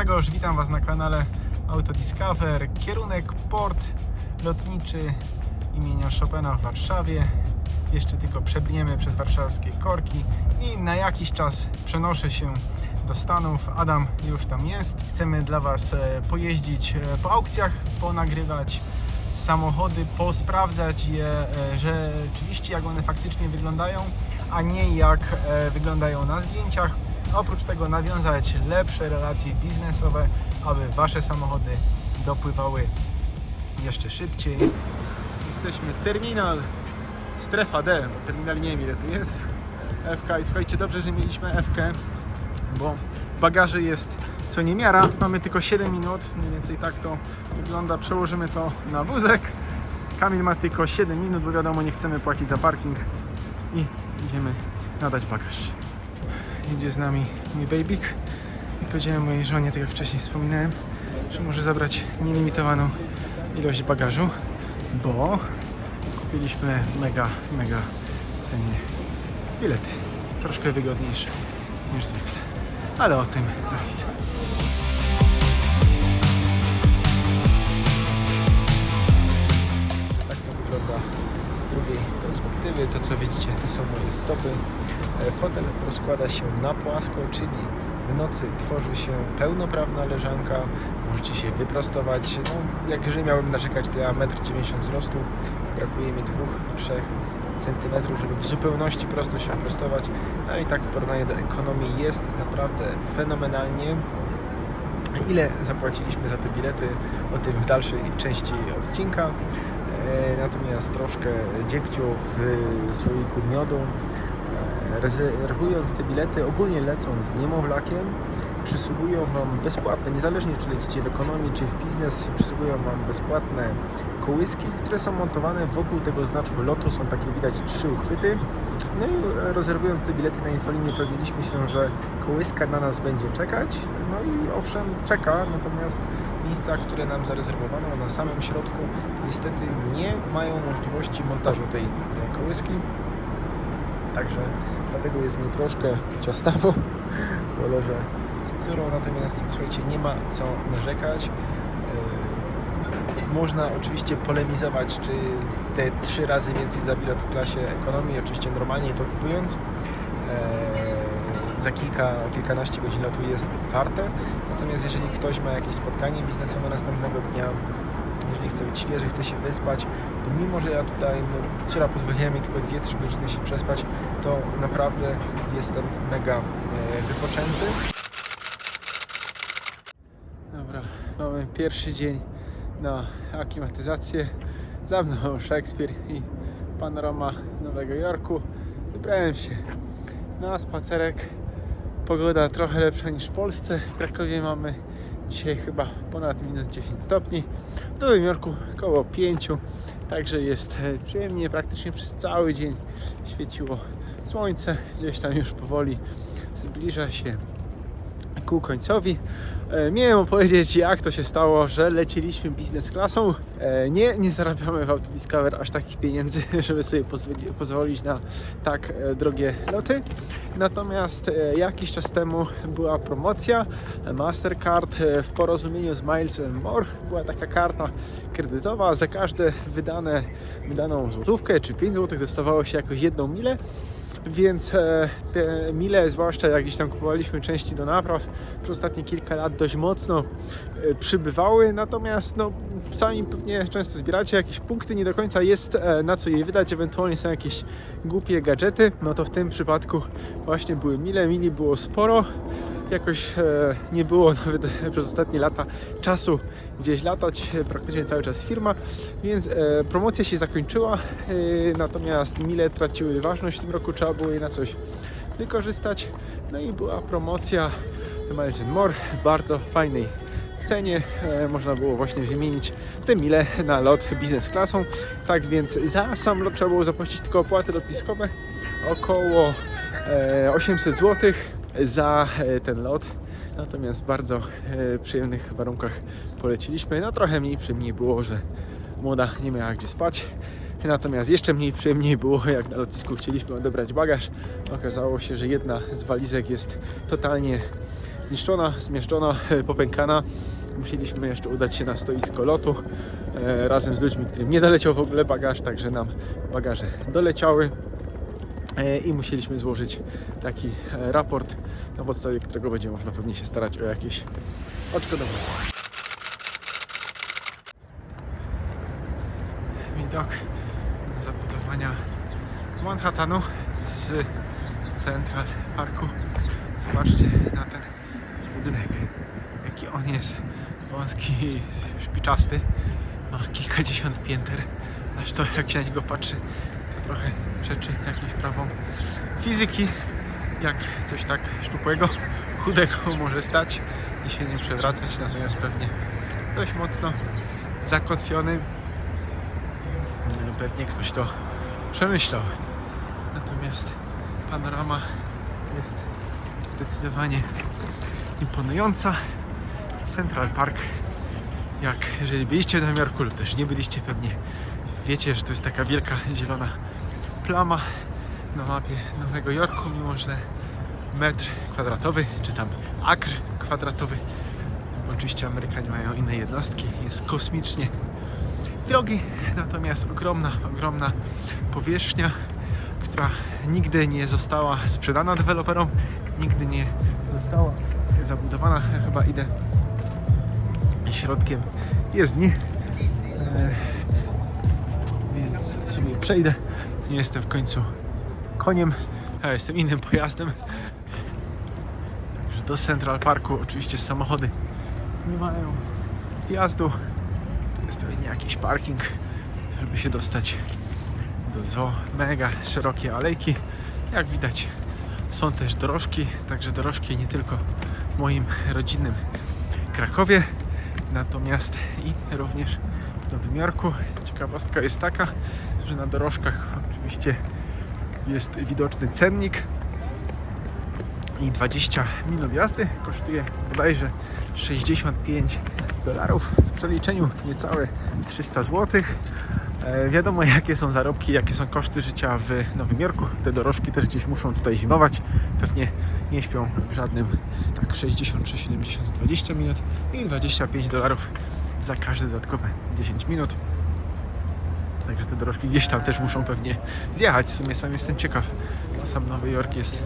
Grzegorz, witam Was na kanale Autodiscover. Kierunek port lotniczy imienia Chopina w Warszawie. Jeszcze tylko przebrniemy przez warszawskie korki i na jakiś czas przenoszę się do Stanów. Adam już tam jest. Chcemy dla Was e, pojeździć e, po aukcjach, ponagrywać samochody, posprawdzać je e, rzeczywiście, jak one faktycznie wyglądają, a nie jak wyglądają na zdjęciach. Oprócz tego nawiązać lepsze relacje biznesowe, aby Wasze samochody dopływały jeszcze szybciej. Jesteśmy terminal, strefa D, terminal nie wiem ile tu jest. FK i słuchajcie, dobrze, że mieliśmy FK, bo bagaży jest co niemiara. Mamy tylko 7 minut, mniej więcej tak to wygląda. Przełożymy to na wózek. Kamil ma tylko 7 minut, bo wiadomo, nie chcemy płacić za parking i idziemy nadać bagaż. Idzie z nami mój babyk i powiedziałem mojej żonie, tak jak wcześniej wspominałem, że może zabrać nielimitowaną ilość bagażu, bo kupiliśmy mega, mega cenie bilety. Troszkę wygodniejsze niż zwykle, ale o tym za chwilę. Tak to wygląda z drugiej perspektywy. To co widzicie to są moje stopy. Fotel rozkłada się na płasko, czyli w nocy tworzy się pełnoprawna leżanka. Możecie się wyprostować. No, jak jeżeli miałbym narzekać, to ja 1,90 m wzrostu. Brakuje mi 2-3 cm, żeby w zupełności prosto się prostować. No i tak w porównaniu do ekonomii jest naprawdę fenomenalnie. Ile zapłaciliśmy za te bilety? O tym w dalszej części odcinka. E, Natomiast troszkę dziegciu w słoiku miodu. Rezerwując te bilety, ogólnie lecąc z niemowlakiem, przysługują Wam bezpłatne, niezależnie czy lecicie w ekonomii czy w biznes, przysługują Wam bezpłatne kołyski, które są montowane wokół tego znaczku lotu. Są takie widać trzy uchwyty. No i e, rezerwując te bilety na infolinie pewniliśmy się, że kołyska na nas będzie czekać. No i owszem, czeka, natomiast miejsca, które nam zarezerwowano na samym środku, niestety nie mają możliwości montażu tej, tej kołyski. Także dlatego jest mi troszkę ciastawo, bo leżę z cyrą, natomiast słuchajcie, nie ma co narzekać. Yy, Można oczywiście polemizować, czy te trzy razy więcej za bilet w klasie ekonomii, oczywiście normalnie to kupując, e, za kilka, kilkanaście godzin lotu jest warte. Natomiast jeżeli ktoś ma jakieś spotkanie biznesowe następnego dnia, jeżeli chce być świeży, chce się wyspać, to mimo, że ja tutaj, no, córa pozwoliła mi tylko 2-3 godziny się przespać, to naprawdę jestem mega e, wypoczęty. Dobra, mamy pierwszy dzień na aklimatyzację. Za mną Szekspir i panorama Nowego Jorku. Wybrałem się na spacerek. Pogoda trochę lepsza niż w Polsce. W Krakowie mamy dzisiaj chyba ponad minus 10 stopni. W Nowym Jorku około 5. Także jest e, przyjemnie. Praktycznie przez cały dzień świeciło słońce. Gdzieś tam już powoli zbliża się ku końcowi. E, Miałem opowiedzieć, jak to się stało, że leciliśmy biznes klasą. E, Nie, nie zarabiamy w Autodiscover aż takich pieniędzy, żeby sobie pozwoli- pozwolić na tak e, drogie loty. Natomiast jakiś czas temu była promocja Mastercard w porozumieniu z Miles More. Była taka karta kredytowa. Za każde wydane, wydaną złotówkę czy 5 złotych dostawało się jakoś jedną milę więc e, te mile, zwłaszcza jak gdzieś tam kupowaliśmy części do napraw, przez ostatnie kilka lat dość mocno e, przybywały, natomiast no, sami pewnie często zbieracie jakieś punkty, nie do końca jest e, na co je wydać, ewentualnie są jakieś głupie gadżety, no to w tym przypadku właśnie były mile, mili było sporo, jakoś e, nie było nawet przez ostatnie lata czasu gdzieś latać, e, praktycznie cały czas firma, więc promocja się zakończyła, natomiast mile traciły ważność w tym roku, trzeba było je na coś wykorzystać, no i była promocja Miles More bardzo fajnej cenie, e, można było właśnie wymienić te mile na lot biznes klasą, tak więc za sam lot trzeba było zapłacić tylko opłaty lotniskowe, około e, 800 zł za e, ten lot. Natomiast w bardzo e, przyjemnych warunkach poleciliśmy. No trochę mniej przyjemniej było, że młoda nie miała gdzie spać. Natomiast jeszcze mniej przyjemniej było, jak na lotnisku chcieliśmy odebrać bagaż. Okazało się, że jedna z walizek jest totalnie zniszczona, zmieszczona, popękana. Musieliśmy jeszcze udać się na stoisko lotu e, razem z ludźmi, którym nie doleciał w ogóle bagaż, także nam bagaże doleciały e, i musieliśmy złożyć taki e, raport, na podstawie którego będzie można pewnie się starać o jakieś odszkodowanie. Widok zabudowania Manhattanu z Central Parku. Zobaczcie na ten budynek, jaki on jest wąski szpiczasty. Ma kilkadziesiąt pięter. Aż to jak się na niego patrzy, to trochę przeczy jakimś prawom fizyki. Jak coś tak szczupłego, chudego może stać i się nie przewracać, natomiast pewnie dość mocno zakotwiony. Pewnie ktoś to przemyślał. Natomiast panorama jest zdecydowanie imponująca. Central Park, jak jeżeli byliście Nowym Jorku lub też nie byliście pewnie, wiecie, że to jest taka wielka zielona plama na mapie Nowego Jorku, mimo że metr kwadratowy, czy tam akr kwadratowy, oczywiście Amerykanie mają inne jednostki, jest kosmicznie drogi, natomiast ogromna, ogromna powierzchnia, która nigdy nie została sprzedana deweloperom, nigdy nie została zabudowana. Ja chyba idę środkiem jezdni, e, więc sobie przejdę. Nie jestem w końcu koniem, a jestem innym pojazdem. Do Central Parku oczywiście samochody nie mają wjazdu. To jest pewnie jakiś parking, żeby się dostać do zoo. Mega szerokie alejki. Jak widać są też dorożki, także dorożki nie tylko moim rodzinnym Krakowie, natomiast i również w Nowym Jorku. Ciekawostka jest taka, że na dorożkach oczywiście jest widoczny cennik i 20 minut jazdy kosztuje bodajże 65 dolarów w przeliczeniu niecałe 300 zł. E, wiadomo jakie są zarobki, jakie są koszty życia w Nowym Jorku. Te dorożki też gdzieś muszą tutaj zimować. Pewnie nie śpią w żadnym tak 60 czy 70 za 20 minut i 25 dolarów za każde dodatkowe 10 minut. Także te dorożki gdzieś tam też muszą pewnie zjechać. W sumie sam jestem ciekaw. Sam Nowy Jork jest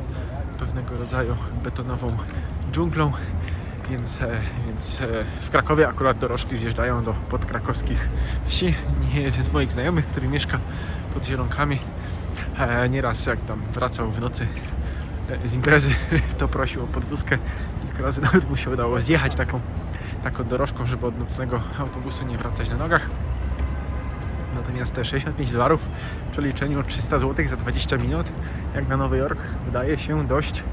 pewnego rodzaju betonową dżunglą, więc, e, więc e, w Krakowie akurat dorożki zjeżdżają do podkrakowskich wsi. Nie z moich znajomych, który mieszka pod Zielonkami, e, nieraz jak tam wracał w nocy z imprezy, to prosił o podwózkę. Kilka razy nawet mu się udało zjechać taką, taką dorożką, żeby od nocnego autobusu nie wracać na nogach. Natomiast te 65 dolarów w przeliczeniu 300 zł za 20 minut, jak na Nowy Jork, wydaje się dość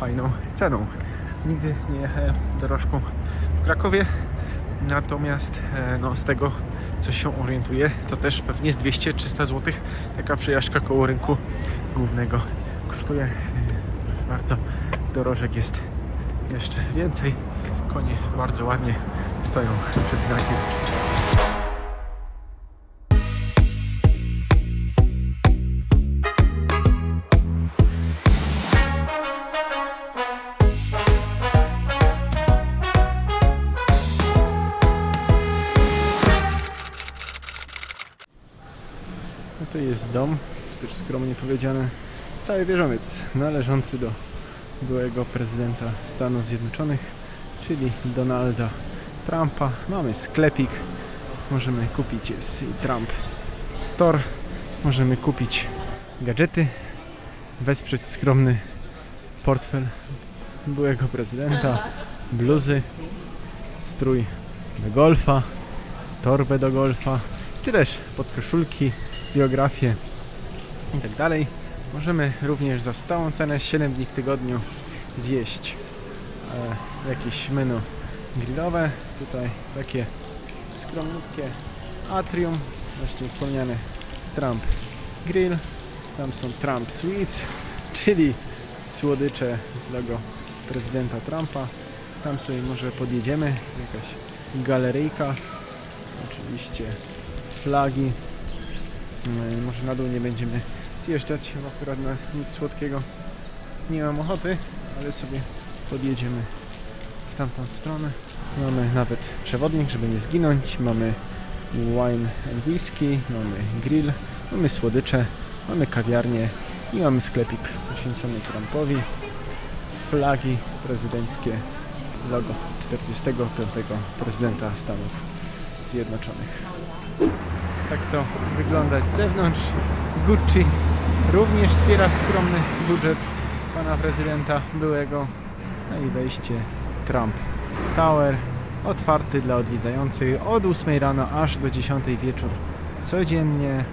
fajną ceną. Nigdy nie jechałem dorożką w Krakowie, natomiast e, no, z tego co się orientuję, to też pewnie jest 200-300 zł taka przejażdżka koło rynku głównego kosztuje. E, bardzo, dorożek jest jeszcze więcej. Konie bardzo ładnie stoją przed znakiem. Dom, czy też skromnie powiedziane, cały wieżowiec należący do byłego prezydenta Stanów Zjednoczonych, czyli Donalda Trumpa. Mamy sklepik, możemy kupić jest Trump Store, możemy kupić gadżety, wesprzeć skromny portfel byłego prezydenta, bluzy, strój do golfa, torbę do golfa, czy też podkoszulki, biografię i tak dalej. Możemy również za stałą cenę 7 dni w tygodniu zjeść e, jakieś menu grillowe. Tutaj takie skromniutkie atrium, właśnie wspomniany Trump Grill. Tam są Trump Sweets, czyli słodycze z logo prezydenta Trumpa. Tam sobie może podjedziemy, jakaś galeryjka, oczywiście flagi. No może na dół nie będziemy zjeżdżać, bo akurat na nic słodkiego nie mam ochoty, ale sobie podjedziemy w tamtą stronę. Mamy nawet przewodnik, żeby nie zginąć. Mamy wine and whisky, mamy grill, mamy słodycze, mamy kawiarnię i mamy sklepik poświęcony Trumpowi. Flagi prezydenckie, logo 45. prezydenta Stanów Zjednoczonych. Tak to wyglądać z zewnątrz. Gucci również wspiera skromny budżet pana prezydenta byłego. No i wejście Trump Tower otwarty dla odwiedzających od 8 rano aż do 10 wieczór. Codziennie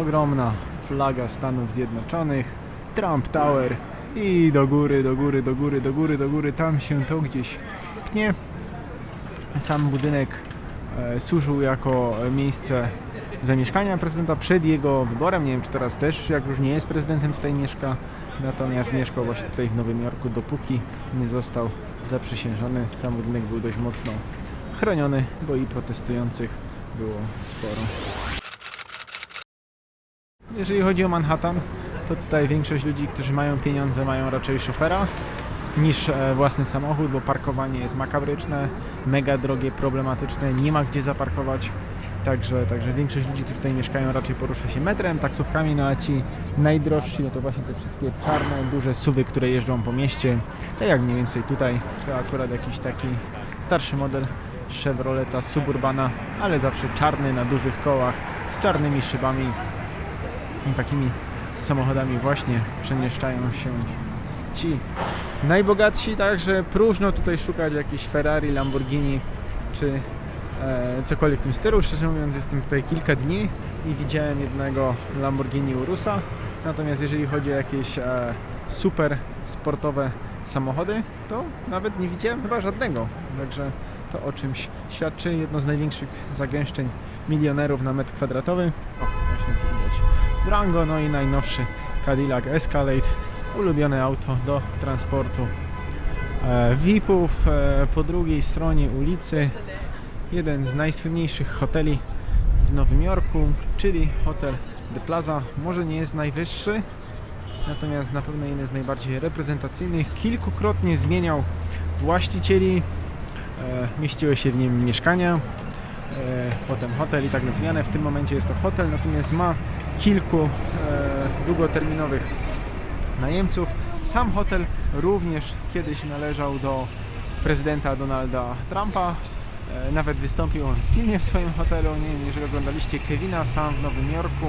ogromna flaga Stanów Zjednoczonych, Trump Tower i do góry, do góry, do góry, do góry, do góry, tam się to gdzieś pnie. Sam budynek e, służył jako miejsce zamieszkania prezydenta przed jego wyborem. Nie wiem, czy teraz też, jak już nie jest prezydentem, tutaj mieszka. Natomiast mieszkał właśnie tutaj w Nowym Jorku, dopóki nie został zaprzysiężony. Sam budynek był dość mocno chroniony, bo i protestujących było sporo. Jeżeli chodzi o Manhattan, to tutaj większość ludzi, którzy mają pieniądze, mają raczej szofera niż e, własny samochód, bo parkowanie jest makabryczne, mega drogie, problematyczne, nie ma gdzie zaparkować. Także, także większość ludzi, którzy tutaj mieszkają, raczej porusza się metrem, taksówkami, no a ci najdrożsi, no to właśnie te wszystkie czarne, duże suwy, które jeżdżą po mieście. Tak jak mniej więcej tutaj, to akurat jakiś taki starszy model Chevroleta Suburbana, ale zawsze czarny na dużych kołach, z czarnymi szybami i takimi samochodami właśnie przemieszczają się ci najbogatsi, także próżno tutaj szukać jakichś Ferrari, Lamborghini czy cokolwiek w tym stylu. Szczerze mówiąc, jestem tutaj kilka dni i widziałem jednego Lamborghini Urusa. Natomiast jeżeli chodzi o jakieś e, super sportowe samochody, to nawet nie widziałem chyba żadnego. Także to o czymś świadczy. Jedno z największych zagęszczeń milionerów na metr kwadratowy. O, właśnie tu widać. Durango, no i najnowszy Cadillac Escalade. Ulubione auto do transportu e, VIP-ów e, po drugiej stronie ulicy jeden z najsłynniejszych hoteli w Nowym Jorku, czyli hotel The Plaza. Może nie jest najwyższy, natomiast na pewno jeden z najbardziej reprezentacyjnych. Kilkukrotnie zmieniał właścicieli, e, mieściły się w nim mieszkania, e, potem hotel i tak na zmianę. W tym momencie jest to hotel, natomiast ma kilku e, długoterminowych najemców. Sam hotel również kiedyś należał do prezydenta Donalda Trumpa. E, Nawet wystąpił on w filmie w swoim hotelu. Nie wiem, jeżeli oglądaliście Kevina sam w Nowym Jorku.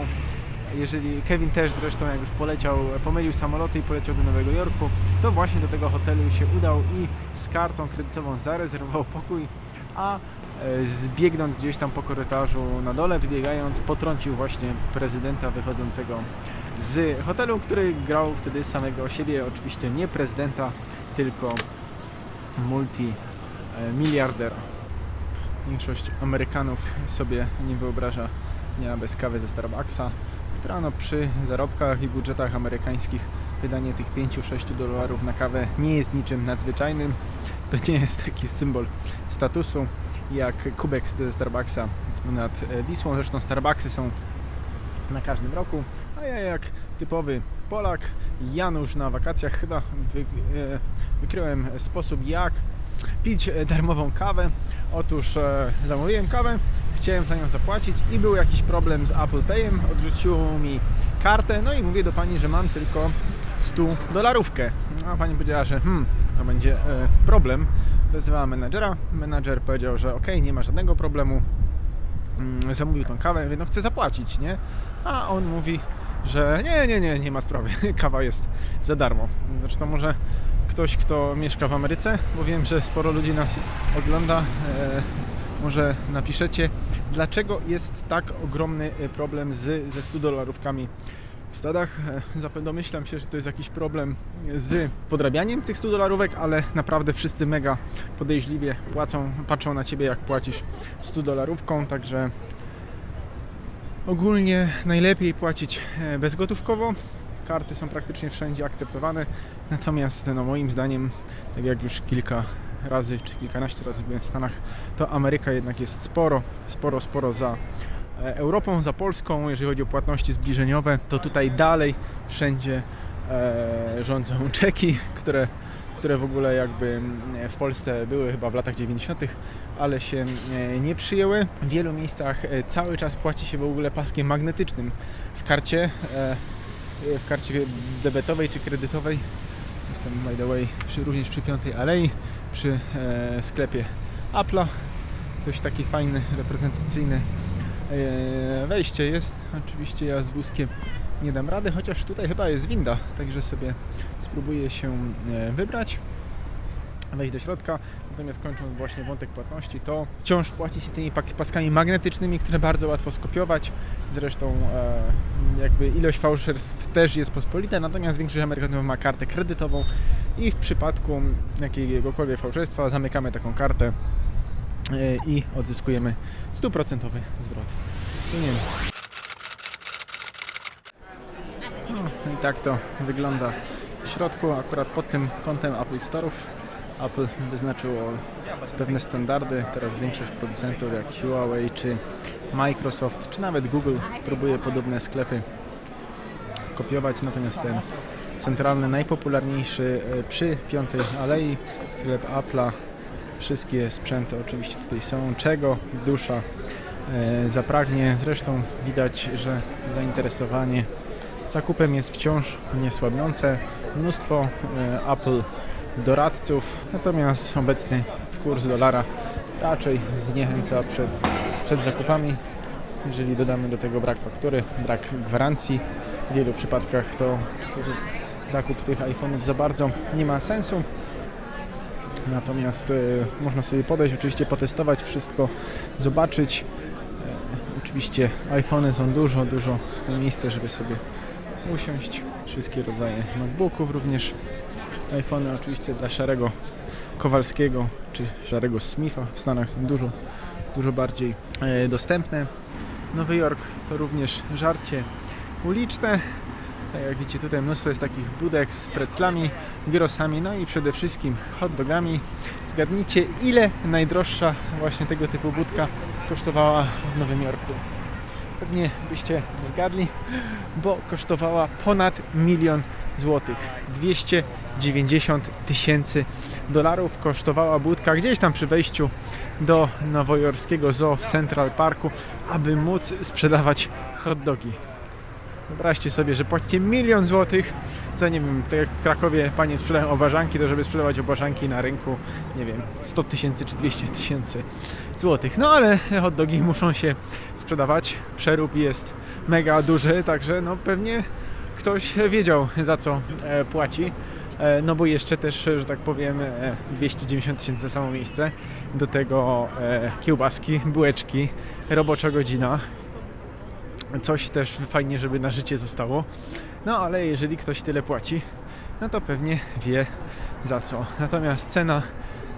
Jeżeli Kevin też zresztą jak już poleciał, pomylił samoloty i poleciał do Nowego Jorku, to właśnie do tego hotelu się udał i z kartą kredytową zarezerwował pokój, a e, zbiegnąc gdzieś tam po korytarzu na dole, wybiegając, potrącił właśnie prezydenta wychodzącego z hotelu, który grał wtedy samego siebie, oczywiście nie prezydenta, tylko multimiliardera. Większość Amerykanów sobie nie wyobraża dnia bez kawy ze Starbucksa, która no przy zarobkach i budżetach amerykańskich wydanie tych 5-6 dolarów na kawę nie jest niczym nadzwyczajnym. To nie jest taki symbol statusu jak kubek ze Starbucksa nad Wisłą. Zresztą Starbucksy są na każdym roku, a ja jak typowy Polak, Janusz na wakacjach chyba e, wykryłem sposób jak pić e, darmową kawę. Otóż e, zamówiłem kawę, chciałem za nią zapłacić i był jakiś problem z Apple Payem, odrzuciło mi kartę, no i mówię do pani, że mam tylko 100 dolarówkę. A pani powiedziała, że hmm, to będzie e, problem. Wezwała menadżera, menadżer powiedział, że ok, nie ma żadnego problemu, mm, zamówił tą kawę, mówię, no chcę zapłacić, nie? A on mówi, że nie, nie, nie, nie ma sprawy, kawa jest za darmo. Zresztą może ktoś, kto mieszka w Ameryce, bo wiem, że sporo ludzi nas ogląda, e, może napiszecie, dlaczego jest tak ogromny e, problem z, ze 100 dolarówkami w Stanach. E, Zapewne domyślam się, że to jest jakiś problem z podrabianiem tych 100 dolarówek, ale naprawdę wszyscy mega podejrzliwie płacą, patrzą na Ciebie jak płacisz 100 dolarówką, także ogólnie najlepiej płacić bezgotówkowo. Karty są praktycznie wszędzie akceptowane, natomiast no, moim zdaniem, tak jak już kilka razy czy kilkanaście razy byłem w Stanach, to Ameryka jednak jest sporo, sporo, sporo za e, Europą, za Polską, jeżeli chodzi o płatności zbliżeniowe, to tutaj dalej wszędzie e, rządzą czeki, które, które w ogóle jakby e, w Polsce były chyba w latach 90., ale się e, nie przyjęły. W wielu miejscach cały czas płaci się w ogóle paskiem magnetycznym w karcie, w karcie debetowej czy kredytowej. Jestem by the way przy, również przy Piątej Alei, przy e, sklepie Apple'a. Dość taki fajny, reprezentacyjny e, wejście jest. Oczywiście ja z wózkiem nie dam rady, chociaż tutaj chyba jest winda, także sobie spróbuję się e, wybrać wejść do środka. Natomiast kończąc właśnie wątek płatności, to wciąż płaci się tymi paskami magnetycznymi, które bardzo łatwo skopiować. Zresztą e, jakby ilość fałszerstw też jest pospolita, natomiast większość Amerykanów ma kartę kredytową i w przypadku jakiegokolwiek fałszerstwa zamykamy taką kartę e, i odzyskujemy stuprocentowy zwrot pieniędzy. No i tak to wygląda w środku, akurat pod tym kątem Apple Store'ów. Apple wyznaczyło pewne standardy. Teraz większość producentów jak Huawei czy Microsoft, czy nawet Google próbuje podobne sklepy kopiować, natomiast ten centralny, najpopularniejszy e, przy Piątej Alei, sklep Apple'a, wszystkie sprzęty oczywiście tutaj są, czego dusza e, zapragnie. Zresztą widać, że zainteresowanie zakupem jest wciąż niesłabnące. Mnóstwo e, Apple doradców, natomiast obecny kurs dolara raczej zniechęca przed, przed zakupami. Jeżeli dodamy do tego brak faktury, brak gwarancji, w wielu przypadkach to, to zakup tych iPhone'ów za bardzo nie ma sensu. Natomiast e, można sobie podejść, oczywiście potestować wszystko, zobaczyć. E, oczywiście iPhony są dużo, dużo w tym miejsce, żeby sobie usiąść. Wszystkie rodzaje MacBooków również. iPhony oczywiście dla szarego Kowalskiego czy szarego Smitha w Stanach są dużo, dużo bardziej e, dostępne. Nowy Jork to również żarcie uliczne. Tak jak widzicie tutaj mnóstwo jest takich budek z preclami, gyrosami, no i przede wszystkim hot dogami. Zgadnijcie ile najdroższa właśnie tego typu budka kosztowała w Nowym Jorku. Pewnie byście zgadli, bo kosztowała ponad milion złotych. 290 tysięcy dolarów kosztowała budka gdzieś tam przy wejściu do nowojorskiego zoo w Central Parku, aby móc sprzedawać hot dogi. Wyobraźcie sobie, że płacicie milion złotych za, nie wiem, tak jak w Krakowie panie sprzedają obażanki, to żeby sprzedawać obażanki na rynku, nie wiem, 100 tysięcy czy 200 tysięcy złotych. No ale hot dogi muszą się sprzedawać, przerób jest mega duży, także no pewnie ktoś wiedział za co e, płaci. E, No bo jeszcze też, że tak powiem, e, 290 tysięcy za samo miejsce. Do tego e, kiełbaski, bułeczki, robocza godzina. Coś też fajnie, żeby na życie zostało. No ale jeżeli ktoś tyle płaci, no to pewnie wie za co. Natomiast cena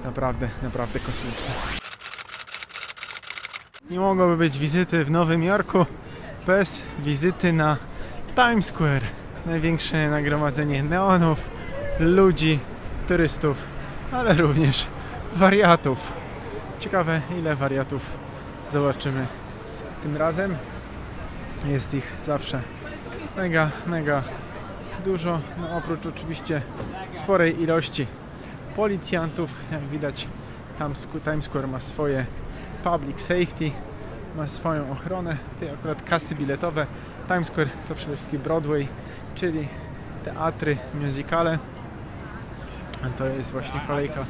naprawdę, naprawdę kosmiczna. Nie mogłoby być wizyty w Nowym Jorku bez wizyty na Times Square. Największe nagromadzenie neonów, ludzi, turystów, ale również wariatów. Ciekawe, ile wariatów zobaczymy tym razem. Jest ich zawsze mega, mega dużo. No, oprócz oczywiście sporej ilości policjantów, jak widać, tam Times Square ma swoje public safety, ma swoją ochronę. Tutaj akurat kasy biletowe. Times Square to przede wszystkim Broadway, czyli teatry, musicale. To jest właśnie kolejka,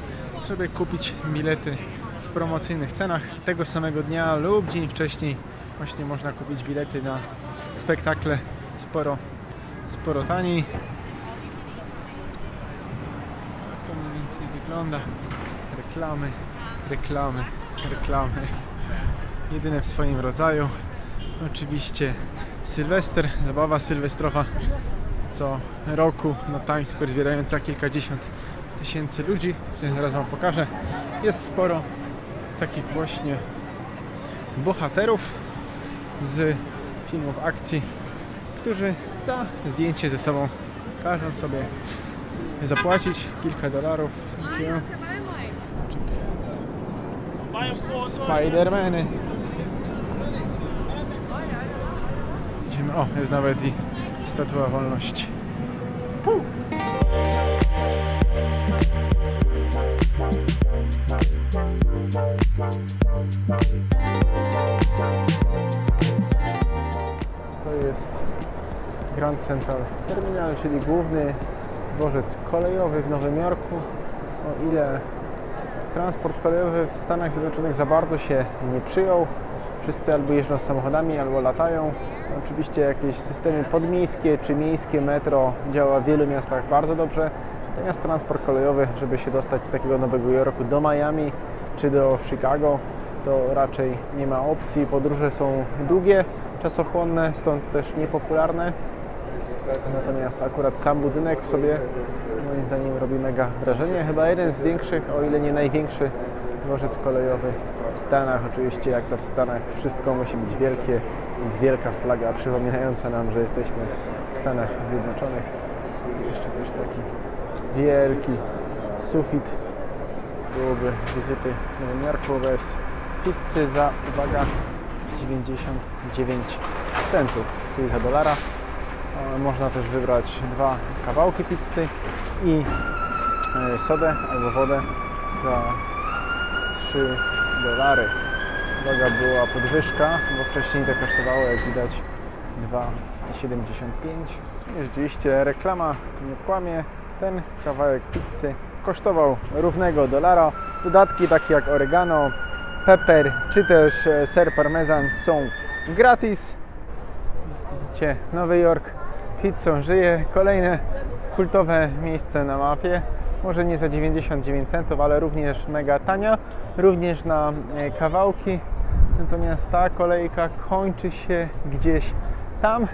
żeby kupić bilety w promocyjnych cenach. Tego samego dnia lub dzień wcześniej właśnie można kupić bilety na spektakle sporo, sporo taniej. Tak to mniej więcej wygląda. Reklamy, reklamy, reklamy. Jedyne w swoim rodzaju. Oczywiście Sylwester, zabawa sylwestrowa co roku na Times Square zbierająca kilkadziesiąt tysięcy ludzi. Tutaj zaraz Wam pokażę. Jest sporo takich właśnie bohaterów z filmów akcji, którzy za zdjęcie ze sobą każą sobie zapłacić kilka dolarów. Spidermany. Idziemy. O, jest nawet i Statua Wolności. Fu. Grand Central Terminal, czyli główny dworzec kolejowy w Nowym Jorku. O ile transport kolejowy w Stanach Zjednoczonych za bardzo się nie przyjął, wszyscy albo jeżdżą samochodami, albo latają. Oczywiście jakieś systemy podmiejskie czy miejskie metro działa w wielu miastach bardzo dobrze. Natomiast transport kolejowy, żeby się dostać z takiego Nowego Jorku do Miami czy do Chicago, to raczej nie ma opcji. Podróże są długie, czasochłonne, stąd też niepopularne. Natomiast akurat sam budynek w sobie moim zdaniem robi mega wrażenie. Chyba jeden z większych, o ile nie największy dworzec kolejowy w Stanach. Oczywiście jak to w Stanach wszystko musi być wielkie, więc wielka flaga przypominająca nam, że jesteśmy w Stanach Zjednoczonych. Jeszcze też taki wielki sufit byłoby wizyty w Nowym bez pizzy za, uwaga, 99 centów, czyli za dolara. E, Można też wybrać dwa kawałki pizzy i e, sodę albo wodę za 3 dolary. Uwaga, była podwyżka, bo wcześniej to kosztowało, jak widać, 2,75. I rzeczywiście reklama nie kłamie. Ten kawałek pizzy kosztował równego dolara. Dodatki takie jak oregano, pepper czy też e, ser parmezan są gratis. Widzicie, Nowy Jork pizzą żyje. Kolejne kultowe miejsce na mapie. Może nie za 99 centów, ale również mega tania. Również na e, kawałki. Natomiast ta kolejka kończy się gdzieś tam.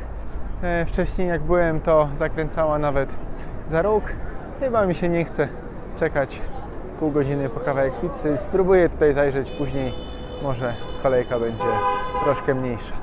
E, Wcześniej jak byłem, to zakręcała nawet za róg. Chyba mi się nie chce czekać pół godziny po kawałek pizzy. Spróbuję tutaj zajrzeć później. Może kolejka będzie troszkę mniejsza.